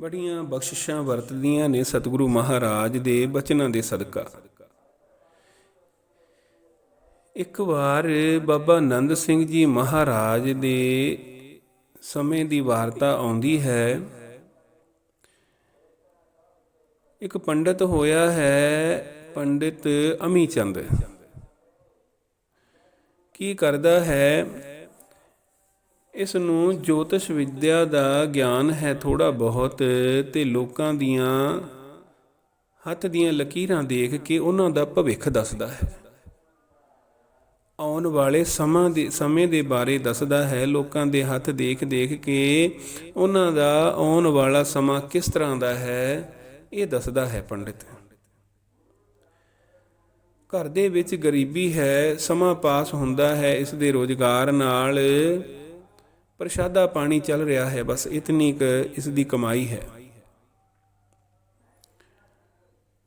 ਬੜੀਆਂ ਬਖਸ਼ਿਸ਼ਾਂ ਵਰਤਦੀਆਂ ਨੇ ਸਤਿਗੁਰੂ ਮਹਾਰਾਜ ਦੇ ਬਚਨਾਂ ਦੇ ਸਦਕਾ। ਇੱਕ ਵਾਰ ਬਾਬਾ ਨੰਦ ਸਿੰਘ ਜੀ ਮਹਾਰਾਜ ਦੇ ਸਮੇਂ ਦੀ ਵਾਰਤਾ ਆਉਂਦੀ ਹੈ। ਇੱਕ ਪੰਡਿਤ ਹੋਇਆ ਹੈ, ਪੰਡਿਤ ਅਮੀ ਚੰਦ। ਕੀ ਕਰਦਾ ਹੈ? ਇਸ ਨੂੰ ਜੋਤਿਸ਼ ਵਿਦਿਆ ਦਾ ਗਿਆਨ ਹੈ ਥੋੜਾ ਬਹੁਤ ਤੇ ਲੋਕਾਂ ਦੀਆਂ ਹੱਥ ਦੀਆਂ ਲਕੀਰਾਂ ਦੇਖ ਕੇ ਉਹਨਾਂ ਦਾ ਭਵਿੱਖ ਦੱਸਦਾ ਹੈ। ਆਉਣ ਵਾਲੇ ਸਮਾਂ ਦੇ, ਸਮੇਂ ਦੇ ਬਾਰੇ ਦੱਸਦਾ ਹੈ। ਲੋਕਾਂ ਦੇ ਹੱਥ ਦੇਖ ਦੇਖ ਕੇ ਉਹਨਾਂ ਦਾ ਆਉਣ ਵਾਲਾ ਸਮਾਂ ਕਿਸ ਤਰ੍ਹਾਂ ਦਾ ਹੈ, ਇਹ ਦੱਸਦਾ ਹੈ ਪੰਡਿਤ। ਘਰ ਦੇ ਵਿੱਚ ਗਰੀਬੀ ਹੈ, ਸਮਾਂ ਪਾਸ ਹੁੰਦਾ ਹੈ, ਇਸ ਦੇ ਰੋਜ਼ਗਾਰ ਨਾਲ ਪ੍ਰਸ਼ਾਦਾ ਪਾਣੀ ਚੱਲ ਰਿਹਾ ਹੈ, ਬਸ ਇਤਨੀ ਕ ਇਸ ਦੀ ਕਮਾਈ ਹੈ।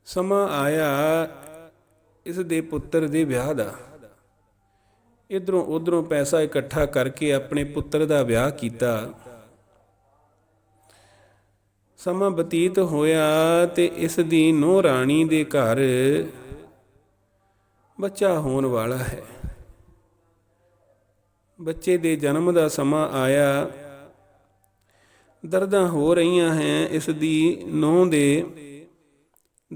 ਸਮਾਂ ਆਇਆ ਇਸ ਦੇ ਪੁੱਤਰ ਦੇ ਵਿਆਹ ਦਾ। ਇਧਰੋਂ ਉਧਰੋਂ ਪੈਸਾ ਇਕੱਠਾ ਕਰਕੇ ਆਪਣੇ ਪੁੱਤਰ ਦਾ ਵਿਆਹ ਕੀਤਾ। ਸਮਾਂ ਬਤੀਤ ਹੋਇਆ ਤੇ ਇਸ ਦੀ ਨੂੰਹ ਰਾਣੀ ਦੇ ਘਰ ਬੱਚਾ ਹੋਣ ਵਾਲਾ ਹੈ। ਬੱਚੇ ਦੇ ਜਨਮ ਦਾ ਸਮਾਂ ਆਇਆ। ਦਰਦਾਂ ਹੋ ਰਹੀਆਂ ਹੈ, ਇਸ ਦੀ ਨੂੰਹ ਦੇ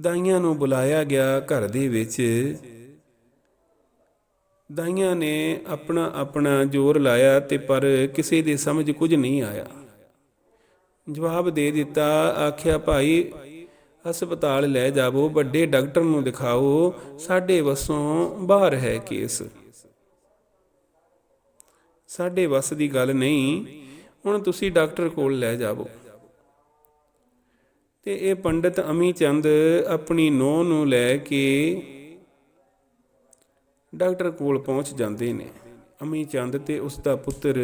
ਦਾਈਆਂ ਨੂੰ ਬੁਲਾਇਆ ਗਿਆ ਘਰ ਦੇ ਵਿੱਚ। ਦਾਈਆਂ ਨੇ ਆਪਣਾ ਆਪਣਾ ਜ਼ੋਰ ਲਾਇਆ ਤੇ ਪਰ ਕਿਸੇ ਦੇ ਸਮਝ ਕੁਝ ਨਹੀਂ ਆਇਆ। ਜਵਾਬ ਦੇ ਦਿੱਤਾ, ਆਖਿਆ, ਭਾਈ, ਹਸਪਤਾਲ ਲੈ ਜਾਵੋ, ਵੱਡੇ ਡਾਕਟਰ ਨੂੰ ਦਿਖਾਓ, ਸਾਡੇ ਵਸੋਂ ਬਾਹਰ ਹੈ ਕੇਸ। ਸਾਡੇ ਵੱਸ ਦੀ ਗੱਲ ਨਹੀਂ, ਹੁਣ ਤੁਸੀਂ ਡਾਕਟਰ ਕੋਲ ਲੈ ਜਾਵੋ। ਤੇ ਇਹ ਪੰਡਿਤ ਅਮੀ ਚੰਦ ਆਪਣੀ ਨੂੰਹ ਨੂੰ ਲੈ ਕੇ ਡਾਕਟਰ ਕੋਲ ਪਹੁੰਚ ਜਾਂਦੇ ਨੇ। ਅਮੀ ਚੰਦ ਤੇ ਉਸ ਦਾ ਪੁੱਤਰ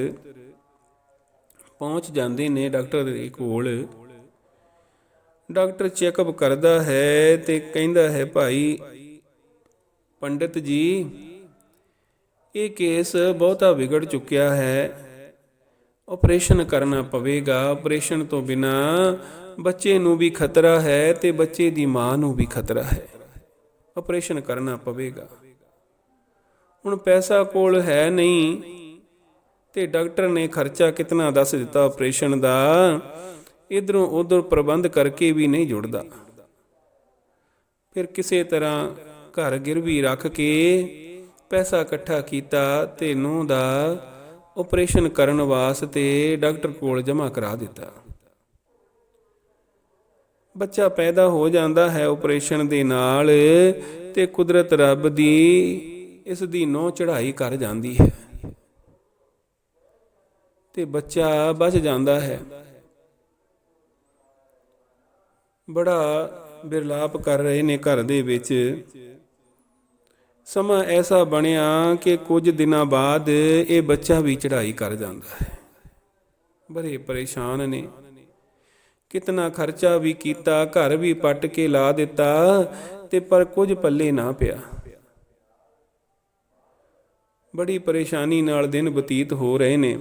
ਪਹੁੰਚ ਜਾਂਦੇ ਨੇ ਡਾਕਟਰ ਦੇ ਕੋਲ। ਡਾਕਟਰ ਚੈੱਕਅਪ ਕਰਦਾ ਹੈ ਤੇ ਕਹਿੰਦਾ ਹੈ, ਭਾਈ ਪੰਡਿਤ ਜੀ ਇਹ ਕੇਸ ਬਹੁਤਾ ਵਿਗੜ ਚੁੱਕਿਆ ਹੈ। ਆਪਰੇਸ਼ਨ ਕਰਨਾ ਪਵੇਗਾ। ਆਪਰੇਸ਼ਨ ਤੋਂ ਬਿਨਾ ਬੱਚੇ ਨੂੰ ਵੀ ਖਤਰਾ ਹੈ ਤੇ ਬੱਚੇ ਦੀ ਮਾਂ ਨੂੰ ਵੀ ਖਤਰਾ ਹੈ। ਆਪਰੇਸ਼ਨ ਕਰਨਾ ਪਵੇਗਾ। ਹੁਣ ਪੈਸਾ ਕੋਲ ਹੈ ਨਹੀਂ ਤੇ ਡਾਕਟਰ ਨੇ ਖਰਚਾ ਕਿਤਨਾ ਦੱਸ ਦਿੱਤਾ ਆਪਰੇਸ਼ਨ ਦਾ, ਇਧਰੋਂ ਉਧਰ ਪ੍ਰਬੰਧ ਕਰਕੇ ਵੀ ਨਹੀਂ ਜੁੜਦਾ। ਫਿਰ ਕਿਸੇ ਤਰ੍ਹਾਂ ਘਰ ਗਿਰਵੀ ਰੱਖ ਕੇ ਪੈਸਾ ਇਕੱਠਾ ਕੀਤਾ ਤੇ ਨੂੰਹ ਦਾ ਆਪਰੇਸ਼ਨ ਕਰਨ ਵਾਸਤੇ ਡਾਕਟਰ ਕੋਲ ਜਮ੍ਹਾਂ ਕਰਾ ਦਿੱਤਾ। ਬੱਚਾ ਪੈਦਾ ਹੋ ਜਾਂਦਾ ਹੈ ਆਪਰੇਸ਼ਨ ਦੇ ਨਾਲ ਤੇ ਕੁਦਰਤ ਰੱਬ ਦੀ ਇਸ ਦੀ ਨੌ ਚੜ੍ਹਾਈ ਕਰ ਜਾਂਦੀ ਹੈ। ਤੇ ਬੱਚਾ ਬਚ ਜਾਂਦਾ ਹੈ। ਬੜਾ ਬਿਰਲਾਪ ਕਰ ਰਹੇ ਨੇ ਘਰ ਦੇ ਵਿੱਚ। ਸਮਾਂ ਐਸਾ ਬਣਿਆ ਕਿ ਕੁਝ ਦਿਨਾਂ ਬਾਅਦ ਇਹ ਬੱਚਾ ਵੀ ਚੜ੍ਹਾਈ ਕਰ ਜਾਂਦਾ ਹੈ। ਬੜੇ ਪਰੇਸ਼ਾਨ ਨੇ। ਕਿਤਨਾ ਖਰਚਾ ਵੀ ਕੀਤਾ, ਘਰ ਵੀ ਪੱਟ ਕੇ ਲਾ ਦਿੱਤਾ ਤੇ ਪਰ ਕੁਝ ਪੱਲੇ ਨਾ ਪਿਆ। ਬੜੀ ਪਰੇਸ਼ਾਨੀ ਨਾਲ ਦਿਨ ਬਤੀਤ ਹੋ ਰਹੇ ਨੇ।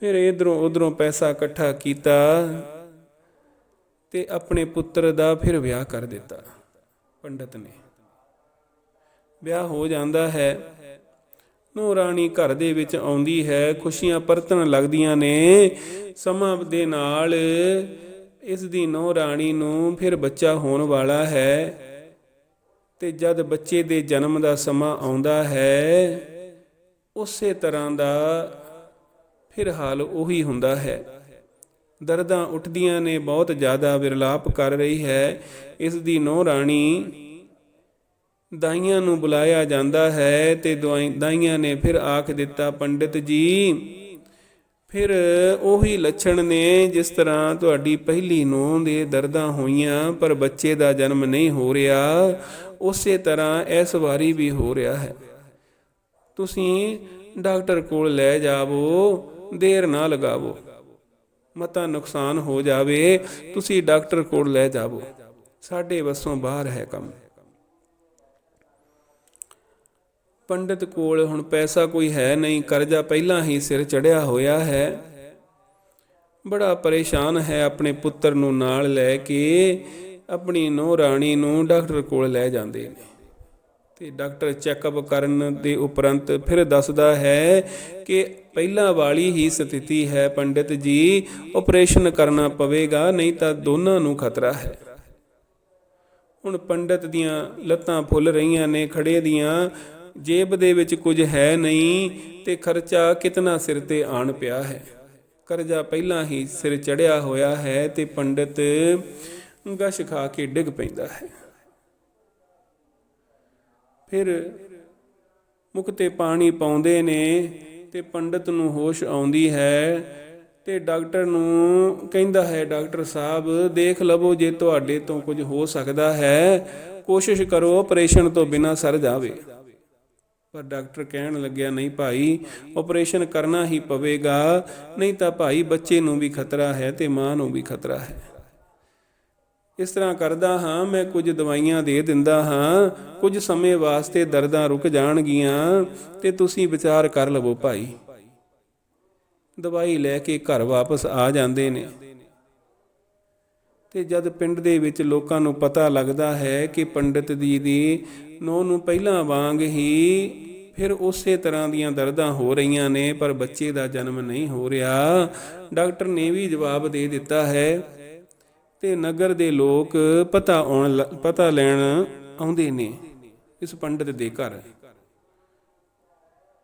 ਫਿਰ ਇਧਰੋਂ ਉਧਰੋਂ ਪੈਸਾ ਇਕੱਠਾ ਕੀਤਾ ਤੇ ਆਪਣੇ ਪੁੱਤਰ ਦਾ ਫਿਰ ਵਿਆਹ ਕਰ ਦਿੱਤਾ। ਪੰਡਤ ਨੇ ਵਿਆਹ ਹੋ ਜਾਂਦਾ ਹੈ। ਨੋ ਰਾਣੀ ਘਰ ਦੇ ਵਿੱਚ ਆਉਂਦੀ ਹੈ। ਖੁਸ਼ੀਆਂ ਪਰਤਣ ਲੱਗਦੀਆਂ ਨੇ। ਸਮਾਂ ਦੇ ਨਾਲ ਇਸ ਦੀ ਨੋ ਰਾਣੀ ਨੂੰ ਫਿਰ ਬੱਚਾ ਹੋਣ ਵਾਲਾ ਹੈ ਤੇ ਜਦ ਬੱਚੇ ਦੇ ਜਨਮ ਦਾ ਸਮਾਂ ਆਉਂਦਾ ਹੈ, ਉਸੇ ਤਰ੍ਹਾਂ ਦਾ ਫਿਰ ਹਾਲ ਉਹੀ ਹੁੰਦਾ ਹੈ। ਦਰਦਾਂ ਉੱਠਦੀਆਂ ਨੇ, ਬਹੁਤ ਜ਼ਿਆਦਾ ਵਿਰਲਾਪ ਕਰ ਰਹੀ ਹੈ। ਇਸ ਦੀ ਨੋ ਰਾਣੀ ਦਾਈਆਂ ਨੂੰ ਬੁਲਾਇਆ ਜਾਂਦਾ ਹੈ ਤੇ ਦਾਈਆਂ ਨੇ ਫਿਰ ਆਖ ਦਿੱਤਾ, ਪੰਡਿਤ ਜੀ, ਫਿਰ ਉਹੀ ਲੱਛਣ ਨੇ ਜਿਸ ਤਰ੍ਹਾਂ ਤੁਹਾਡੀ ਪਹਿਲੀ ਨੂੰ ਦੇ ਦਰਦਾਂ ਹੋਈਆਂ, ਪਰ ਬੱਚੇ ਦਾ ਜਨਮ ਨਹੀਂ ਹੋ ਰਿਹਾ। ਉਸੇ ਤਰ੍ਹਾਂ ਇਸ ਵਾਰੀ ਵੀ ਹੋ ਰਿਹਾ ਹੈ। ਤੁਸੀਂ ਡਾਕਟਰ ਕੋਲ ਲੈ ਜਾਵੋ, ਦੇਰ ਨਾ ਲਗਾਵੋ। ਮਤਾ ਨੁਕਸਾਨ ਹੋ ਜਾਵੇ, ਤੁਸੀਂ ਡਾਕਟਰ ਕੋਲ ਲੈ ਜਾਵੋ। ਸਾਡੇ ਵੱਸੋਂ ਬਾਹਰ ਹੈ ਕੰਮ। ਪੰਡਿਤ ਕੋਲ ਹੁਣ ਪੈਸਾ ਕੋਈ ਹੈ ਨਹੀਂ, ਕਰਜ਼ਾ ਪਹਿਲਾਂ ਹੀ ਸਿਰ ਚੜਿਆ ਹੋਇਆ ਹੈ। ਬੜਾ ਪਰੇਸ਼ਾਨ ਹੈ ਆਪਣੇ ਪੁੱਤਰ ਨੂੰ ਨਾਲ ਲੈ ਕੇ, ਆਪਣੀ ਨੂੰਹ ਰਾਣੀ ਨੂੰ ਡਾਕਟਰ ਕੋਲ ਲੈ ਜਾਂਦੇ ਨੇ। ਤੇ ਡਾਕਟਰ ਚੈੱਕਅਪ ਕਰਨ ਦੇ ਉਪਰੰਤ ਫਿਰ ਦੱਸਦਾ ਹੈ ਕਿ ਪਹਿਲਾਂ ਵਾਲੀ ਹੀ ਸਥਿਤੀ ਹੈ, ਪੰਡਿਤ ਜੀ ਆਪਰੇਸ਼ਨ ਕਰਨਾ ਪਵੇਗਾ, ਨਹੀਂ ਤਾਂ ਦੋਨਾਂ ਨੂੰ ਖਤਰਾ ਹੈ। ਹੁਣ ਪੰਡਤ ਦੀਆਂ ਲੱਤਾਂ ਫੁੱਲ ਰਹੀਆਂ ਨੇ ਖੜੇ ਦੀਆਂ ਜੇਬ ਦੇ ਵਿੱਚ ਕੁਝ ਹੈ ਨਹੀਂ ਤੇ ਖਰਚਾ ਕਿਤਨਾ ਸਿਰ ਤੇ ਆਣ ਪਿਆ ਹੈ। ਕਰਜ਼ਾ ਪਹਿਲਾਂ ਹੀ ਸਿਰ ਚੜਿਆ ਹੋਇਆ ਹੈ ਤੇ ਪੰਡਤ ਗਸ਼ ਖਾ ਕੇ ਡਿੱਗ ਪੈਂਦਾ ਹੈ। ਫਿਰ ਮੁਖ ਤੇ ਪਾਣੀ ਪਾਉਂਦੇ ਨੇ ਤੇ ਪੰਡਤ ਨੂੰ ਹੋਸ਼ ਆਉਂਦੀ ਹੈ ਤੇ ਡਾਕਟਰ ਨੂੰ ਕਹਿੰਦਾ ਹੈ, ਡਾਕਟਰ ਸਾਹਿਬ, ਦੇਖ ਲਵੋ ਜੇ ਤੁਹਾਡੇ ਤੋਂ ਕੁਝ ਹੋ ਸਕਦਾ ਹੈ, ਕੋਸ਼ਿਸ਼ ਕਰੋ, ਆਪਰੇਸ਼ਨ ਤੋਂ ਬਿਨਾ ਸਰ ਜਾਵੇ। ਪਰ ਡਾਕਟਰ ਕਹਿਣ ਲੱਗਿਆ, ਨਹੀਂ ਭਾਈ ਆਪਰੇਸ਼ਨ ਕਰਨਾ ਹੀ ਪਵੇਗਾ, ਨਹੀਂ ਤਾਂ ਭਾਈ ਬੱਚੇ ਨੂੰ ਵੀ ਖਤਰਾ ਹੈ ਤੇ ਮਾਂ ਨੂੰ ਵੀ ਖਤਰਾ ਹੈ। ਇਸ ਤਰ੍ਹਾਂ ਕਰਦਾ ਹਾਂ, ਮੈਂ ਕੁਝ ਦਵਾਈਆਂ ਦੇ ਦਿੰਦਾ ਹਾਂ, ਕੁਝ ਸਮੇਂ ਵਾਸਤੇ ਦਰਦਾਂ ਰੁਕ ਜਾਣਗੀਆਂ ਤੇ ਤੁਸੀਂ ਵਿਚਾਰ ਕਰ ਲਵੋ ਭਾਈ। ਦਵਾਈ ਲੈ ਕੇ ਘਰ ਵਾਪਸ ਆ ਜਾਂਦੇ ਨੇ। ਤੇ ਜਦ ਪਿੰਡ ਦੇ ਵਿੱਚ ਲੋਕਾਂ ਨੂੰ ਪਤਾ ਲੱਗਦਾ ਹੈ ਕਿ ਪੰਡਿਤ ਜੀ ਦੀ ਨੌ ਨੂੰ ਪਹਿਲਾਂ ਵਾਂਗ ਹੀ ਫਿਰ ਉਸੇ ਤਰ੍ਹਾਂ ਦੀਆਂ ਦਰਦਾਂ ਹੋ ਰਹੀਆਂ ਨੇ, ਪਰ ਬੱਚੇ ਦਾ ਜਨਮ ਨਹੀਂ ਹੋ ਰਿਹਾ। ਡਾਕਟਰ ਨੇ ਵੀ ਜਵਾਬ ਦੇ ਦਿੱਤਾ ਹੈ, ਤੇ ਨਗਰ ਦੇ ਲੋਕ ਪਤਾ ਆਉਣ ਲ- ਪਤਾ ਲੈਣ ਆਉਂਦੇ ਨੇ, ਇਸ ਪੰਡਿਤ ਦੇ ਘਰ।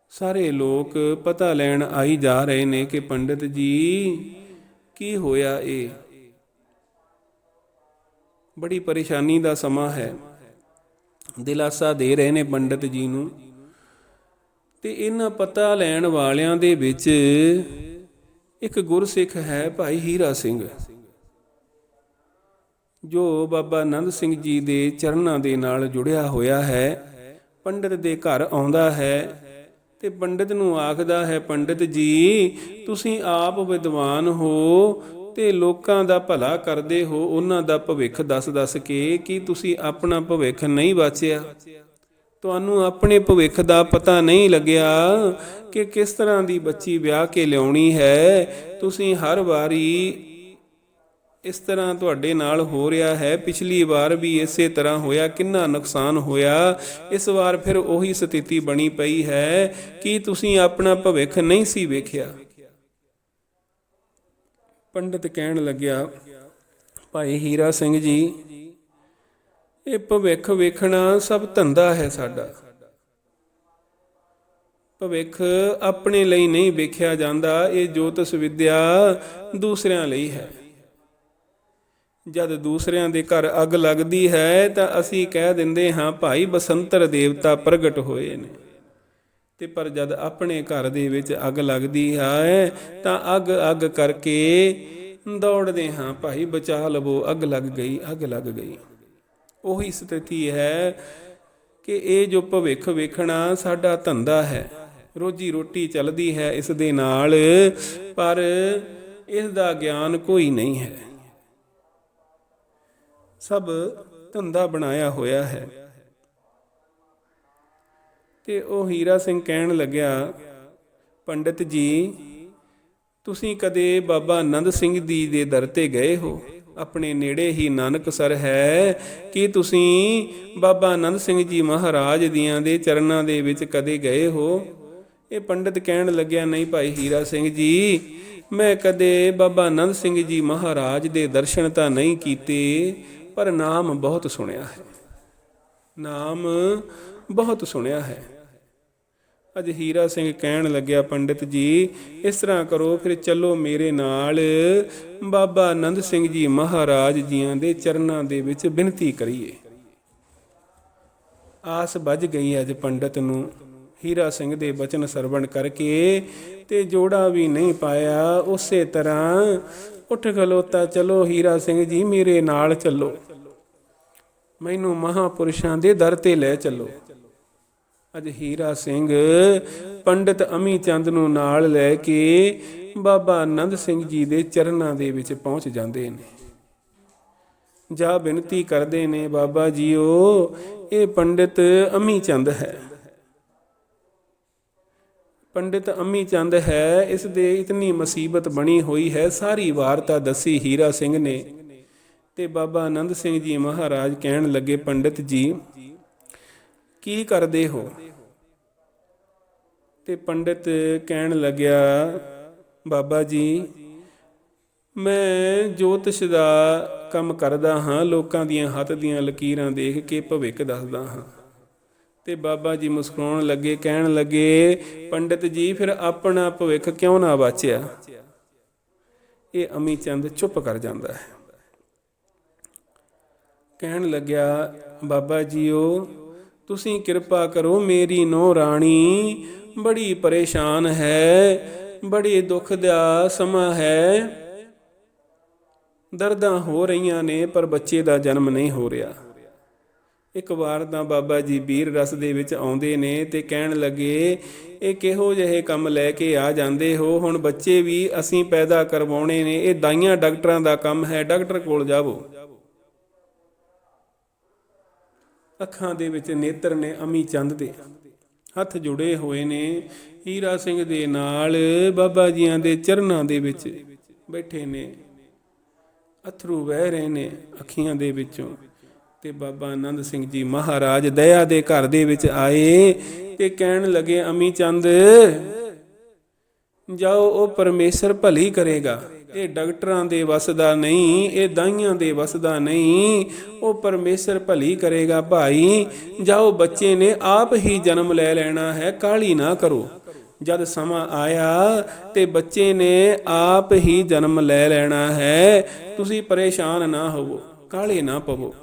ਸਾਰੇ ਲੋਕ ਪਤਾ ਲੈਣ ਆਈ ਜਾ ਰਹੇ ਨੇ ਕਿ ਪੰਡਿਤ ਜੀ, ਕੀ ਹੋਇਆ ਇਹ ਬੜੀ ਪਰੇਸ਼ਾਨੀ ਦਾ ਸਮਾਂ ਹੈ। ਦਿਲਾਸਾ ਦੇ ਰਹੇ ਨੇ ਪੰਡਿਤ ਜੀ ਨੂੰ। ਤੇ ਇਹਨਾਂ ਪਤਾ ਲੈਣ ਵਾਲਿਆਂ ਦੇ ਵਿੱਚ ਇੱਕ ਗੁਰਸਿੱਖ ਹੈ ਭਾਈ ਹੀਰਾ ਸਿੰਘ। ਜੋ ਬਾਬਾ ਆਨੰਦ ਸਿੰਘ ਜੀ ਦੇ ਚਰਨਾਂ ਦੇ ਨਾਲ ਜੁੜਿਆ ਹੋਇਆ ਹੈ। ਪੰਡਿਤ ਦੇ ਘਰ ਆਉਂਦਾ ਹੈ ਤੇ ਪੰਡਿਤ ਨੂੰ ਆਖਦਾ ਹੈ, ਪੰਡਿਤ ਜੀ, ਤੁਸੀਂ ਆਪ ਵਿਦਵਾਨ ਹੋ ਤੇ ਲੋਕਾਂ ਦਾ ਭਲਾ ਕਰਦੇ ਹੋ, ਉਹਨਾਂ ਦਾ ਭਵਿੱਖ ਦੱਸ-ਦੱਸ ਕੇ ਕਿ ਤੁਸੀਂ ਆਪਣਾ ਭਵਿੱਖ ਨਹੀਂ ਵਾਚਿਆ? ਤੁਹਾਨੂੰ ਆਪਣੇ ਭਵਿੱਖ ਦਾ ਪਤਾ ਨਹੀਂ ਲੱਗਿਆ ਕਿ ਕਿਸ ਤਰ੍ਹਾਂ ਦੀ ਬੱਚੀ ਵਿਆਹ ਕੇ ਲਿਆਉਣੀ ਹੈ। ਤੁਸੀਂ ਹਰ ਵਾਰੀ ਇਸ ਤਰ੍ਹਾਂ ਤੁਹਾਡੇ ਨਾਲ ਹੋ ਰਿਹਾ ਹੈ। ਪਿਛਲੀ ਵਾਰ ਵੀ ਇਸੇ ਤਰ੍ਹਾਂ ਹੋਇਆ, ਕਿੰਨਾ ਨੁਕਸਾਨ ਹੋਇਆ। ਇਸ ਵਾਰ ਫਿਰ ਉਹੀ ਸਥਿਤੀ ਬਣੀ ਪਈ ਹੈ ਕਿ ਤੁਸੀਂ ਆਪਣਾ ਭਵਿੱਖ ਨਹੀਂ ਸੀ ਵੇਖਿਆ। ਪੰਡਿਤ ਕਹਿਣ ਲੱਗਿਆ, ਭਾਈ ਹੀਰਾ ਸਿੰਘ ਜੀ, ਇਹ ਭਵਿੱਖ ਵੇਖਣਾ ਸਭ ਧੰਦਾ ਹੈ ਸਾਡਾ। ਭਵਿੱਖ ਆਪਣੇ ਲਈ ਨਹੀਂ ਵੇਖਿਆ ਜਾਂਦਾ, ਇਹ ਜੋਤਸ ਵਿਦਿਆ ਦੂਸਰਿਆਂ ਲਈ ਹੈ। ਜਦ ਦੂਸਰਿਆਂ ਦੇ ਘਰ ਅੱਗ ਲੱਗਦੀ ਹੈ ਤਾਂ ਅਸੀਂ ਕਹਿ ਦਿੰਦੇ ਹਾਂ, ਭਾਈ ਬਸੰਤਰ ਦੇਵਤਾ ਪ੍ਰਗਟ ਹੋਏ ਨੇ। ਤੇ ਪਰ ਜਦ ਆਪਣੇ ਘਰ ਦੇ ਵਿੱਚ ਅੱਗ ਲੱਗਦੀ ਹੈ, ਤਾਂ ਅੱਗ ਅੱਗ ਕਰਕੇ ਦੌੜਦੇ ਹਾਂ, ਭਾਈ ਬਚਾ ਲਵੋ, ਅੱਗ ਲੱਗ ਗਈ, ਅੱਗ ਲੱਗ ਗਈ। ਉਹੀ ਸਥਿਤੀ ਹੈ ਕਿ ਇਹ ਜੋ ਭਵਿੱਖ ਵੇਖਣਾ ਸਾਡਾ ਧੰਦਾ ਹੈ। ਰੋਜੀ ਰੋਟੀ ਚੱਲਦੀ ਹੈ ਇਸ ਦੇ ਨਾਲ, ਪਰ ਇਸ ਦਾ ਗਿਆਨ ਕੋਈ ਨਹੀਂ ਹੈ। ਸਭ ਧੰਦਾ ਬਣਾਇਆ ਹੋਇਆ ਹੈ। ਤੇ ਉਹ ਹੀਰਾ ਸਿੰਘ ਕਹਿਣ ਲੱਗਿਆ, ਪੰਡਿਤ ਜੀ, ਤੁਸੀਂ ਕਦੇ ਬਾਬਾ ਆਨੰਦ ਸਿੰਘ ਜੀ ਦੇ ਦਰ ਤੇ ਗਏ ਹੋ? ਆਪਣੇ ਨੇੜੇ ਹੀ ਨਾਨਕਸਰ ਹੈ। ਕਿ ਤੁਸੀਂ ਬਾਬਾ ਆਨੰਦ ਸਿੰਘ ਜੀ ਮਹਾਰਾਜ ਦੀਆਂ ਦੇ ਚਰਨਾਂ ਦੇ ਵਿੱਚ ਕਦੇ ਗਏ ਹੋ? ਇਹ ਪੰਡਿਤ ਕਹਿਣ ਲੱਗਿਆ, ਨਹੀਂ ਭਾਈ ਹੀਰਾ ਸਿੰਘ ਜੀ, ਮੈਂ ਕਦੇ ਬਾਬਾ ਆਨੰਦ ਸਿੰਘ ਜੀ ਮਹਾਰਾਜ ਦੇ ਦਰਸ਼ਨ ਤਾਂ ਨਹੀਂ ਕੀਤੇ, ਪਰ ਨਾਮ ਬਹੁਤ ਸੁਣਿਆ ਹੈ। ਨਾਮ ਬਹੁਤ ਸੁਣਿਆ ਹੈ। ਅੱਜ ਹੀਰਾ ਸਿੰਘ ਕਹਿਣ ਲੱਗਿਆ, ਪੰਡਿਤ ਜੀ, ਇਸ ਤਰ੍ਹਾਂ ਕਰੋ, ਫਿਰ ਚੱਲੋ ਮੇਰੇ ਨਾਲ। ਬਾਬਾ ਆਨੰਦ ਸਿੰਘ ਜੀ ਮਹਾਰਾਜ ਜੀਆਂ ਦੇ ਚਰਨਾਂ ਦੇ ਵਿੱਚ ਬੇਨਤੀ ਕਰੀਏ। ਆਸ ਵੱਜ ਗਈ ਅੱਜ ਪੰਡਿਤ ਨੂੰ। ਹੀਰਾ ਸਿੰਘ ਦੇ ਬਚਨ ਸਰਵਣ ਕਰਕੇ ਤੇ ਜੋੜਾ ਵੀ ਨਹੀਂ ਪਾਇਆ। ਉਸੇ ਤਰ੍ਹਾਂ ਉੱਠ ਖਲੋਤਾ, ਚਲੋ ਹੀਰਾ ਸਿੰਘ ਜੀ, ਮੇਰੇ ਨਾਲ ਚੱਲੋ। ਮੈਨੂੰ ਮਹਾਪੁਰਸ਼ਾਂ ਦੇ ਦਰ ਤੇ ਲੈ ਚੱਲੋ। ਅੱਜ ਹੀਰਾ ਸਿੰਘ, ਪੰਡਿਤ ਅਮੀ ਚੰਦ ਨੂੰ ਨਾਲ ਲੈ ਕੇ ਬਾਬਾ ਆਨੰਦ ਸਿੰਘ ਜੀ ਦੇ ਚਰਨਾਂ ਦੇ ਵਿੱਚ ਪਹੁੰਚ ਜਾਂਦੇ ਨੇ। ਜਾ ਬੇਨਤੀ ਕਰਦੇ ਨੇ, ਬਾਬਾ ਜੀਓ, ਇਹ ਪੰਡਿਤ ਅਮੀ ਚੰਦ ਹੈ। ਪੰਡਿਤ ਅਮੀ ਚੰਦ ਹੈ, ਇਸ ਦੇ ਇਤਨੀ ਮੁਸੀਬਤ ਬਣੀ ਹੋਈ ਹੈ, ਸਾਰੀ ਵਾਰਤਾ ਦੱਸੀ ਹੀਰਾ ਸਿੰਘ ਨੇ। ਤੇ ਬਾਬਾ ਆਨੰਦ ਸਿੰਘ ਜੀ ਮਹਾਰਾਜ ਕਹਿਣ ਲੱਗੇ, ਪੰਡਿਤ ਜੀ ਕੀ ਕਰਦੇ ਹੋ? ਤੇ ਪੰਡਿਤ ਕਹਿਣ ਲੱਗਿਆ, ਬਾਬਾ ਜੀ, ਮੈਂ ਜੋਤਿਸ਼ ਦਾ ਕੰਮ ਕਰਦਾ ਹਾਂ, ਲੋਕਾਂ ਦੀਆਂ ਹੱਥ ਦੀਆਂ ਲਕੀਰਾਂ ਦੇਖ ਕੇ ਭਵਿੱਖ ਦੱਸਦਾ ਹਾਂ। ਤੇ ਬਾਬਾ ਜੀ ਮੁਸਕਰਾਉਣ ਲੱਗੇ, ਕਹਿਣ ਲੱਗੇ, ਪੰਡਿਤ ਜੀ, ਫਿਰ ਆਪਣਾ ਭਵਿੱਖ ਕਿਉਂ ਨਾ ਬਾਚਿਆ ਇਹ ਅਮੀ ਚੰਦ ਚੁੱਪ ਕਰ ਜਾਂਦਾ ਹੈ। ਕਹਿਣ ਲੱਗਿਆ, ਬਾਬਾ ਜੀਓ ਤੁਸੀਂ ਕਿਰਪਾ ਕਰੋ ਮੇਰੀ ਨੋ ਰਾਣੀ, ਬੜੀ ਪਰੇਸ਼ਾਨ ਹੈ, ਬੜੇ ਦੁੱਖ ਦਾ ਸਮਾਂ ਹੈ। ਦਰਦਾਂ ਹੋ ਰਹੀਆਂ ਨੇ, ਪਰ ਬੱਚੇ ਦਾ ਜਨਮ ਨਹੀਂ ਹੋ ਰਿਹਾ। ਇੱਕ ਵਾਰ ਤਾਂ ਬਾਬਾ ਜੀ ਵੀਰ ਰਸ ਦੇ ਵਿੱਚ ਆਉਂਦੇ ਨੇ ਤੇ ਕਹਿਣ ਲੱਗੇ, ਇਹ ਕਿਹੋ ਜਿਹੇ ਕੰਮ ਲੈ ਕੇ ਆ ਜਾਂਦੇ ਹੋ? ਹੁਣ ਬੱਚੇ ਵੀ ਅਸੀਂ ਪੈਦਾ ਕਰਵਾਉਣੇ ਨੇ। ਇਹ ਦਾਈਆਂ ਡਾਕਟਰਾਂ ਦਾ ਕੰਮ ਹੈ। ਡਾਕਟਰ ਕੋਲ ਜਾਵੋ। ਅੱਖਾਂ ਦੇ ਵਿੱਚ ਨੇਤਰ ਨੇ ਅਮੀ ਚੰਦ ਦੇ। ਹੱਥ ਜੁੜੇ ਹੋਏ ਨੇ ਹੀਰਾ ਸਿੰਘ ਦੇ ਨਾਲ, ਬਾਬਾ ਜੀਆਂ ਦੇ ਚਰਨਾਂ ਦੇ ਵਿੱਚ ਬੈਠੇ ਨੇ। ਅਥਰੂ ਵਹਿ ਰਹੇ ਨੇ ਅੱਖੀਆਂ ਦੇ ਵਿੱਚੋਂ ਤੇ ਬਾਬਾ ਆਨੰਦ ਸਿੰਘ ਜੀ ਮਹਾਰਾਜ ਦਇਆ ਦੇ ਘਰ ਦੇ ਵਿੱਚ ਆਏ ਤੇ ਕਹਿਣ ਲੱਗੇ, ਅਮੀ ਚੰਦ, ਜਾਓ, ਉਹ ਪਰਮੇਸ਼ਰ ਭਲੀ ਕਰੇਗਾ। ਇਹ ਡਾਕਟਰਾਂ ਦੇ ਵਸਦਾ ਨਹੀਂ, ਇਹ ਦਾਈਆਂ ਦੇ ਵਸਦਾ ਨਹੀਂ। ਉਹ ਪਰਮੇਸ਼ਰ ਭਲੀ ਕਰੇਗਾ ਭਾਈ। ਜਾਓ ਬੱਚੇ ਨੇ ਆਪ ਹੀ ਜਨਮ ਲੈ ਲੈਣਾ ਹੈ ਕਾਲੀ ਨਾ ਕਰੋ। ਜਦ ਸਮਾਂ ਆਇਆ ਤੇ ਬੱਚੇ ਨੇ ਆਪ ਹੀ ਜਨਮ ਲੈ ਲੈਣਾ ਹੈ, ਤੁਸੀਂ ਪਰੇਸ਼ਾਨ ਨਾ ਹੋਵੋ ਕਾਲੇ ਨਾ ਪਵੋ।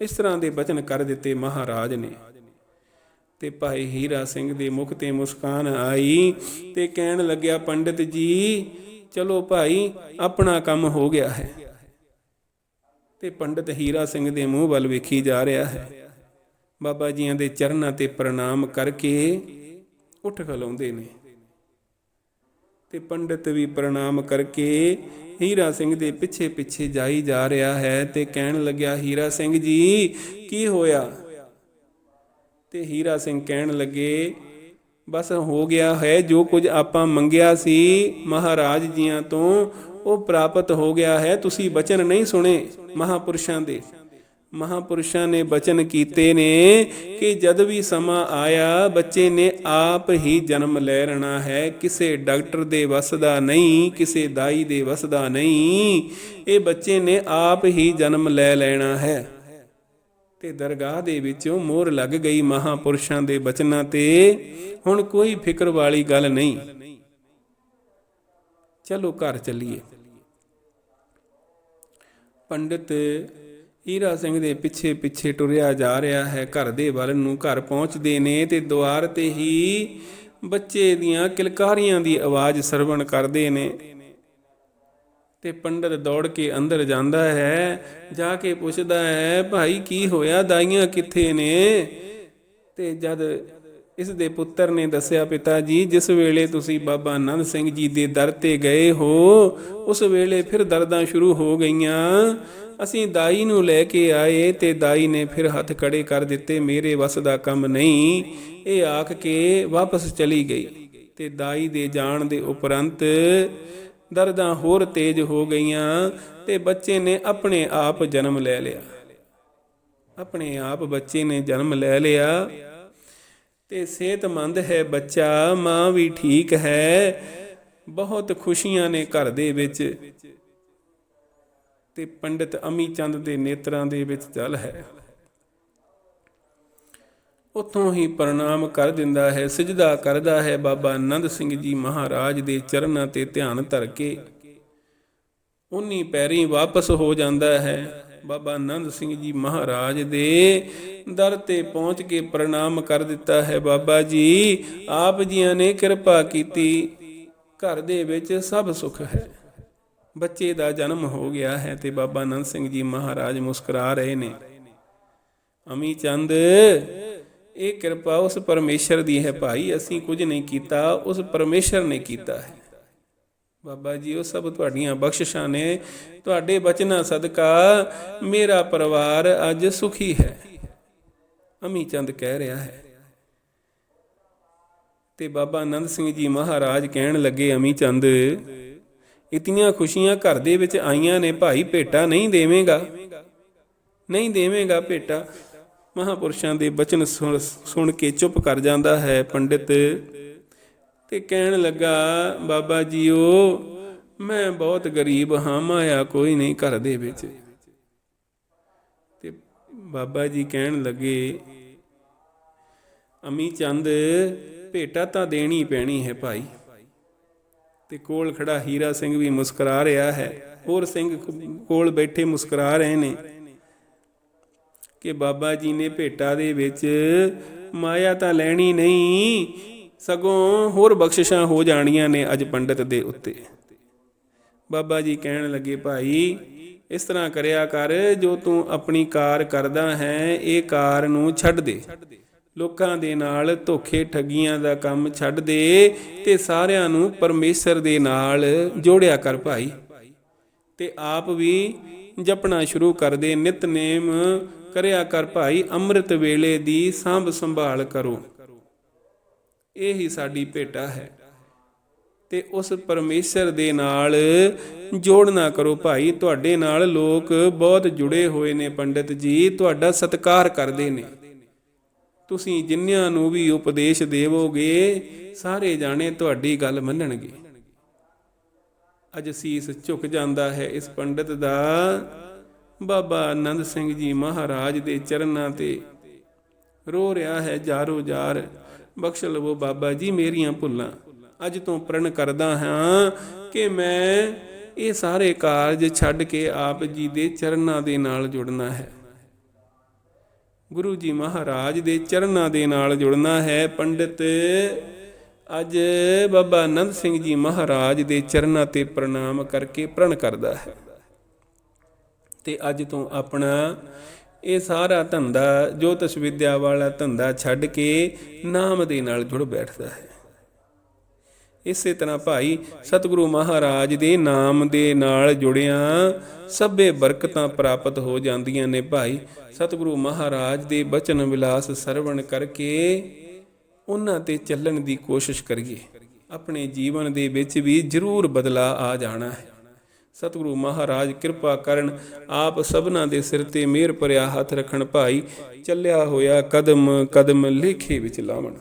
ਇਸ ਤਰ੍ਹਾਂ ਦੇ ਬਚਨ ਕਰ ਦਿੱਤੇ ਮਹਾਰਾਜ ਨੇ। ਤੇ ਭਾਈ ਹੀਰਾ ਸਿੰਘ ਦੇ ਮੁਖ ਤੇ ਮੁਸਕਾਨ ਆਈ ਤੇ ਕਹਿਣ ਲੱਗਿਆ, ਪੰਡਿਤ ਜੀ ਚਲੋ ਭਾਈ, ਆਪਣਾ ਕੰਮ ਹੋ ਗਿਆ ਹੈ। ਤੇ ਪੰਡਿਤ ਹੀਰਾ ਸਿੰਘ ਦੇ ਮੂੰਹ ਵੱਲ ਵੇਖੀ ਜਾ ਰਿਹਾ ਹੈ। ਬਾਬਾ ਜੀਆਂ ਦੇ ਚਰਨਾਂ ਤੇ ਪ੍ਰਣਾਮ ਕਰਕੇ ਉੱਠ ਖਲਾਉਂਦੇ ਨੇ। ਤੇ ਪੰਡਿਤ ਵੀ ਪ੍ਰਣਾਮ ਕਰਕੇ ਹੀਰਾ ਸਿੰਘ ਦੇ ਪਿੱਛੇ ਪਿੱਛੇ ਜਾਈ ਜਾ ਰਿਹਾ ਹੈ ਤੇ ਕਹਿਣ ਲੱਗਿਆ, ਹੀਰਾ ਸਿੰਘ ਜੀ, ਕੀ ਹੋਇਆ? ਤੇ ਹੀਰਾ ਸਿੰਘ ਕਹਿਣ ਲੱਗੇ ਬਸ ਹੋ ਗਿਆ ਹੈ ਜੋ ਕੁਝ ਆਪਾਂ ਮੰਗਿਆ ਸੀ ਮਹਾਰਾਜ ਜੀਆਂ ਤੋਂ, ਉਹ ਪ੍ਰਾਪਤ ਹੋ ਗਿਆ ਹੈ। ਤੁਸੀਂ ਬਚਨ ਨਹੀਂ ਸੁਣੇ ਮਹਾਪੁਰਸ਼ਾਂ ਦੇ। ਮਹਾਪੁਰਸ਼ਾਂ ਨੇ ਬਚਨ ਕੀਤੇ ਨੇ ਕਿ ਜਦ ਵੀ ਸਮਾਂ ਆਇਆ, ਬੱਚੇ ਨੇ ਆਪ ਹੀ ਜਨਮ ਲੈ ਲੈਣਾ ਹੈ। ਕਿਸੇ ਡਾਕਟਰ ਦੇ ਵਸ ਦਾ ਨਹੀਂ, ਕਿਸੇ ਦਾਈ ਦੇ ਵਸ ਦਾ ਨਹੀਂ। ਇਹ ਬੱਚੇ ਨੇ ਆਪ ਹੀ ਜਨਮ ਲੈ ਲੈਣਾ ਹੈ। ਤੇ ਦਰਗਾਹ ਦੇ ਵਿੱਚੋਂ ਮੋਹਰ ਲੱਗ ਗਈ ਮਹਾਪੁਰਸ਼ਾਂ ਦੇ ਬਚਨਾਂ ਤੇ। ਹੁਣ ਕੋਈ ਫਿਕਰ ਵਾਲੀ ਗੱਲ ਨਹੀਂ। ਚਲੋ ਘਰ ਚੱਲੀਏ। ਪੰਡਿਤ ਹੀਰਾ ਸਿੰਘ ਦੇ ਪਿੱਛੇ ਪਿੱਛੇ ਟੁਰਿਆ ਜਾ ਰਿਹਾ ਹੈ। ਘਰ ਦੇ ਵੱਲ ਨੂੰ ਘਰ ਪਹੁੰਚਦੇ ਨੇ ਤੇ ਦੁਆਰ ਤੇ ਹੀ ਬੱਚੇ ਦੀਆਂ ਕਿਲਕਾਰੀਆਂ ਦੀ ਆਵਾਜ਼ ਸਰਵਣ ਕਰਦੇ ਨੇ। ਤੇ ਪੰਡਤ ਦੌੜ ਕੇ ਅੰਦਰ ਜਾਂਦਾ ਹੈ, ਜਾ ਕੇ ਪੁੱਛਦਾ ਹੈ, ਭਾਈ, ਕੀ ਹੋਇਆ? ਦਾਈਆਂ ਕਿੱਥੇ ਨੇ? ਤੇ ਜਦ ਇਸ ਦੇ ਪੁੱਤਰ ਨੇ ਦੱਸਿਆ, ਪਿਤਾ ਜੀ, ਜਿਸ ਵੇਲੇ ਤੁਸੀਂ ਬਾਬਾ ਆਨੰਦ ਸਿੰਘ ਜੀ ਦੇ ਦਰ ਤੇ ਗਏ ਹੋ, ਉਸ ਵੇਲੇ ਫਿਰ ਦਰਦਾਂ ਸ਼ੁਰੂ ਹੋ ਗਈਆਂ। ਅਸੀਂ ਦਾਈ ਨੂੰ ਲੈ ਕੇ ਆਏ ਤੇ ਦਾਈ ਨੇ ਫਿਰ ਹੱਥ ਕੜੇ ਕਰ ਦਿੱਤੇ, ਮੇਰੇ ਵੱਸ ਦਾ ਕੰਮ ਨਹੀਂ। ਇਹ ਆਖ ਕੇ ਵਾਪਸ ਚਲੀ ਗਈ ਤੇ ਦਾਈ ਦੇ ਜਾਣ ਦੇ ਉਪਰੰਤ ਦਰਦਾਂ ਹੋਰ ਤੇਜ਼ ਹੋ ਗਈਆਂ ਤੇ ਬੱਚੇ ਨੇ ਆਪਣੇ ਆਪ ਜਨਮ ਲੈ ਲਿਆ। ਆਪਣੇ ਆਪ ਬੱਚੇ ਨੇ ਜਨਮ ਲੈ ਲਿਆ ਤੇ ਸਿਹਤਮੰਦ ਹੈ ਬੱਚਾ, ਮਾਂ ਵੀ ਠੀਕ ਹੈ। ਬਹੁਤ ਖੁਸ਼ੀਆਂ ਨੇ ਘਰ ਦੇ ਵਿੱਚ ਤੇ ਪੰਡਿਤ ਅਮੀ ਚੰਦ ਦੇ ਨੇਤਰਾਂ ਦੇ ਵਿੱਚ ਜਲ ਹੈ। ਉਤੋਂ ਹੀ ਪ੍ਰਣਾਮ ਕਰ ਦਿੰਦਾ ਹੈ, ਸਜਦਾ ਕਰਦਾ ਹੈ ਬਾਬਾ ਆਨੰਦ ਸਿੰਘ ਜੀ ਮਹਾਰਾਜ ਦੇ ਚਰਨਾਂ ਤੇ ਧਿਆਨ ਧਰ ਕੇ। ਉਨੀ ਪੈਰੀ ਵਾਪਸ ਹੋ ਜਾਂਦਾ ਹੈ, ਬਾਬਾ ਆਨੰਦ ਸਿੰਘ ਜੀ ਮਹਾਰਾਜ ਦੇ ਦਰ ਤੇ ਪਹੁੰਚ ਕੇ ਪ੍ਰਣਾਮ ਕਰ ਦਿੱਤਾ ਹੈ, ਬਾਬਾ ਜੀ, ਆਪ ਜੀਆਂ ਨੇ ਕਿਰਪਾ ਕੀਤੀ, ਘਰ ਦੇ ਵਿੱਚ ਸਭ ਸੁਖ ਹੈ। ਬੱਚੇ ਦਾ ਜਨਮ ਹੋ ਗਿਆ ਹੈ ਤੇ ਬਾਬਾ ਆਨੰਦ ਸਿੰਘ ਜੀ ਮਹਾਰਾਜ ਮੁਸਕਰਾ ਰਹੇ ਨੇ। ਅਮੀ ਚੰਦ ਇਹ ਕਿਰਪਾ ਉਸ ਪਰਮੇਸ਼ਰ ਦੀ ਹੈ ਭਾਈ, ਅਸੀਂ ਕੁਝ ਨਹੀਂ ਕੀਤਾ, ਉਸ ਪਰਮੇਸ਼ਰ ਨੇ ਕੀਤਾ ਹੈ। ਬਾਬਾ ਜੀ, ਉਹ ਸਭ ਤੁਹਾਡੀਆਂ ਬਖਸ਼ਿਸ਼ਾਂ ਨੇ। ਤੁਹਾਡੇ ਬਚਨਾਂ ਸਦਕਾ ਮੇਰਾ ਪਰਿਵਾਰ ਅੱਜ ਸੁਖੀ ਹੈ। ਅਮੀ ਚੰਦ ਕਹਿ ਰਿਹਾ ਹੈ। ਤੇ ਬਾਬਾ ਆਨੰਦ ਸਿੰਘ ਜੀ ਮਹਾਰਾਜ ਕਹਿਣ ਲੱਗੇ, ਅਮੀ ਚੰਦ, ਇਤਨੀਆਂ ਖੁਸ਼ੀਆਂ ਘਰ ਦੇ ਵਿੱਚ ਆਈਆਂ ਨੇ, ਭਾਈ, ਭੇਟਾ ਨਹੀਂ ਦੇਵੇਂਗਾ। ਨਹੀਂ ਦੇਵੇਂਗਾ ਭੇਟਾ। ਮਹਾਪੁਰਸ਼ਾਂ ਦੇ ਬਚਨ ਸੁਣ ਸੁਣ ਕੇ ਚੁੱਪ ਕਰ ਜਾਂਦਾ ਹੈ ਪੰਡਿਤ। ਤੇ ਕਹਿਣ ਲੱਗਾ, ਬਾਬਾ ਜੀਓ, ਮੈਂ ਬਹੁਤ ਗਰੀਬ ਹਾਂ, ਮਾਇਆ ਕੋਈ ਨਹੀਂ ਘਰ ਦੇ ਵਿੱਚ। ਤੇ ਬਾਬਾ ਜੀ ਕਹਿਣ ਲੱਗੇ, ਅਮੀ ਚੰਦ, ਭੇਟਾ ਤਾਂ ਦੇਣੀ ਪੈਣੀ ਹੈ ਭਾਈ। ਤੇ ਕੋਲ ਖੜਾ ਹੀਰਾ ਸਿੰਘ ਵੀ ਮੁਸਕਰਾ ਰਿਹਾ ਹੈ। ਹੋਰ ਸਿੰਘ ਕੋਲ ਬੈਠੇ ਮੁਸਕਰਾ ਰਹੇ ਨੇ। ਕਿ ਬਾਬਾ ਜੀ ਨੇ ਭੇਟਾ ਦੇ ਵਿੱਚ ਮਾਇਆ ਤਾਂ ਲੈਣੀ ਨਹੀਂ, ਸਗੋਂ ਹੋਰ ਬਖਸ਼ਿਸ਼ਾਂ ਹੋ ਜਾਣੀਆਂ ਨੇ ਅੱਜ ਪੰਡਤ ਦੇ ਉੱਤੇ। ਬਾਬਾ ਜੀ ਕਹਿਣ ਲੱਗੇ, ਭਾਈ, ਇਸ ਤਰ੍ਹਾਂ ਕਰਿਆ ਕਰ, ਜੋ ਤੂੰ ਆਪਣੀ ਕਾਰ ਕਰਦਾ ਹੈ, ਇਹ ਕਾਰ ਨੂੰ ਛੱਡ ਦੇ। ਲੋਕਾਂ ਦੇ ਨਾਲ ਧੋਖੇ ਠੱਗੀਆਂ ਦਾ ਕੰਮ ਛੱਡ ਦੇ ਤੇ ਸਾਰਿਆਂ ਨੂੰ ਪਰਮੇਸ਼ਰ ਦੇ ਨਾਲ ਜੋੜਿਆ ਕਰ ਭਾਈ। ਤੇ ਆਪ ਵੀ ਜਪਣਾ ਸ਼ੁਰੂ ਕਰ ਦੇ ਨਿਤਨੇਮ ਕਰਿਆ ਕਰ ਭਾਈ, ਅੰਮ੍ਰਿਤ ਵੇਲੇ ਦੀ ਸਾਂਭ ਸੰਭਾਲ ਕਰੋ। ਇਹ ਹੀ ਸਾਡੀ ਭੇਟਾ ਹੈ। ਤੇ ਉਸ ਪਰਮੇਸ਼ਰ ਦੇ ਨਾਲ ਜੋੜਨਾ ਕਰੋ ਭਾਈ, ਤੁਹਾਡੇ ਨਾਲ ਲੋਕ ਬਹੁਤ ਜੁੜੇ ਹੋਏ ਨੇ ਪੰਡਿਤ ਜੀ, ਤੁਹਾਡਾ ਸਤਿਕਾਰ ਕਰਦੇ ਨੇ। ਤੁਸੀਂ ਜਿੰਨਿਆਂ ਨੂੰ ਵੀ ਉਪਦੇਸ਼ ਦੇਵੋਗੇ, ਸਾਰੇ ਜਾਣੇ ਤੁਹਾਡੀ ਗੱਲ ਮੰਨਣਗੇ। ਅੱਜ ਸੀਸ ਝੁਕ ਜਾਂਦਾ ਹੈ। ਇਸ ਪੰਡਿਤ ਦਾ ਬਾਬਾ ਆਨੰਦ ਸਿੰਘ ਜੀ ਮਹਾਰਾਜ ਦੇ ਚਰਨਾਂ ਤੇ ਰੋ ਰਿਹਾ ਹੈ ਜਾਰੋ ਜਾਰ। ਬਖਸ਼ ਲਵੋ ਬਾਬਾ ਜੀ ਮੇਰੀਆਂ ਭੁੱਲਾਂ। ਅੱਜ ਤੋਂ ਪ੍ਰਣ ਕਰਦਾ ਹਾਂ ਕਿ ਮੈਂ ਇਹ ਸਾਰੇ ਕਾਰਜ ਛੱਡ ਕੇ ਆਪ ਜੀ ਦੇ ਚਰਨਾਂ ਦੇ ਨਾਲ ਜੁੜਨਾ ਹੈ। ਗੁਰੂ ਜੀ ਮਹਾਰਾਜ ਦੇ ਚਰਨਾਂ ਦੇ ਨਾਲ ਜੁੜਨਾ ਹੈ। ਪੰਡਿਤ ਅੱਜ ਬਾਬਾ ਆਨੰਦ ਸਿੰਘ ਜੀ ਮਹਾਰਾਜ ਦੇ ਚਰਨਾਂ ਤੇ ਪ੍ਰਣਾਮ ਕਰਕੇ ਪ੍ਰਣ ਕਰਦਾ ਹੈ। ਤੇ ਅੱਜ ਤੋਂ ਆਪਣਾ ਇਹ ਸਾਰਾ ਧੰਦਾ, ਜੋਤਿਸ਼ ਵਿਦਿਆ ਵਾਲਾ ਧੰਦਾ ਛੱਡ ਕੇ ਨਾਮ ਦੇ ਨਾਲ ਜੁੜ ਬੈਠਦਾ ਹੈ। ਇਸੇ ਤਰ੍ਹਾਂ ਭਾਈ ਸਤਿਗੁਰੂ ਮਹਾਰਾਜ ਦੇ ਨਾਮ ਦੇ ਨਾਲ ਜੁੜਿਆਂ ਸਭੇ ਬਰਕਤਾਂ ਪ੍ਰਾਪਤ ਹੋ ਜਾਂਦੀਆਂ ਨੇ ਭਾਈ। ਸਤਿਗੁਰੂ ਮਹਾਰਾਜ ਦੇ ਬਚਨ ਵਿਲਾਸ ਸਰਵਣ ਕਰਕੇ ਉਹਨਾਂ ਤੇ ਚੱਲਣ ਦੀ ਕੋਸ਼ਿਸ਼ ਕਰੀਏ। ਆਪਣੇ ਜੀਵਨ ਦੇ ਵਿੱਚ ਵੀ ਜ਼ਰੂਰ ਬਦਲਾ ਆ ਜਾਣਾ ਹੈ। ਸਤਿਗੁਰੂ ਮਹਾਰਾਜ, ਕਿਰਪਾ ਕਰਨ ਆਪ ਸਭਨਾਂ ਦੇ ਸਿਰ ਤੇ ਮਿਹਰ ਭਰਿਆ ਹੱਥ ਰੱਖਣ ਭਾਈ, ਚੱਲਿਆ ਹੋਇਆ ਕਦਮ ਕਦਮ ਲੇਖੇ ਵਿੱਚ ਲਾਵਣ।